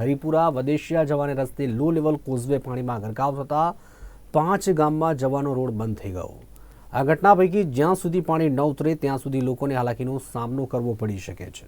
હરિપુરા વદેશિયા જવાને રસ્તે low level causeway પાણીમાં ગરકાવ થતાં પાંચ ગામમાં જવાનો રોડ બંધ થઈ ગયો. આ ઘટના પૈકી જ્યાં સુધી પાણી ન ઉતરે, ત્યાં સુધી લોકોને હાલાકીનો સામનો કરવો પડી શકે છે.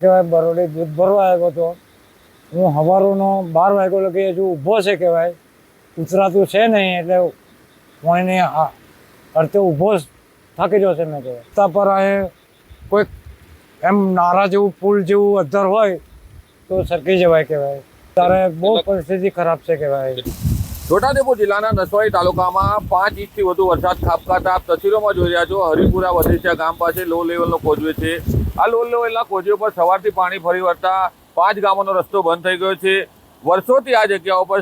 કહેવાય, બરોડી દૂધ ભરવા આવ્યો હતો. હું હવારોનો બાર વાગ્યો લગી હજુ ઊભો છે કહેવાય. ઉતરાતું છે નહીં એટલે હા અર્થે ઊભો થાકી જશે મેં કહેવાય રસ્તા પર અહીં કોઈક એમ નારા જેવું, પુલ જેવું અધર હોય તો સરકી જવાય કહેવાય. ત્યારે બહુ પરિસ્થિતિ ખરાબ છે કહેવાય. છોટાઉદેપુર જિલ્લાના નસવાડી તાલુકામાં પાંચ ઇંચથી વધુ વરસાદ ખાબકાતા આપ તસવીરોમાં જોઈ રહ્યા છો. હરિપુરા વદેસિયા ગામ પાસે લો લેવલનો કોઝવે છે. આ લો લેવલના કોઝવે પર સવારથી પાણી ફરી વળતા પાંચ ગામોનો રસ્તો બંધ થઈ ગયો છે. વર્ષોથી આ જગ્યાઓ પર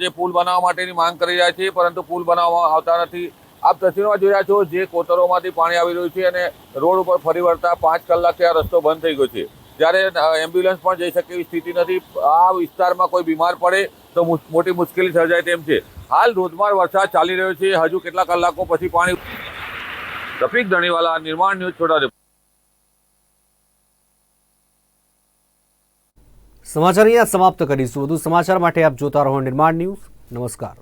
જે પુલ બનાવવા માટેની માંગ કરી રહ્યા છે, પરંતુ પુલ બનાવવામાં આવતા નથી. આપ તસવીરમાં જોઈ રહ્યા છો જે કોતરોમાંથી પાણી આવી રહ્યું છે અને રોડ ઉપર ફરી વળતા પાંચ કલાકથી આ રસ્તો બંધ થઈ ગયો છે. જ્યારે એમ્બ્યુલન્સ પણ જઈ શકે એવી સ્થિતિ નથી. આ વિસ્તારમાં કોઈ બીમાર પડે તો મોટી મુશ્કેલી સર્જાય તેમ છે. હાલ ધોધમાર વરસાદ ચાલી રહ્યો છે. હજુ કેટલા કલાકો પછી પાણી રફીક ધણીવાલા, નિર્માણ ન્યૂઝ છોટાઉદેપુર. સમાચાર અહીંયા સમાપ્ત કરીશું. વધુ સમાચાર માટે આપ જોતા રહો નિર્માણ ન્યૂઝ. નમસ્કાર.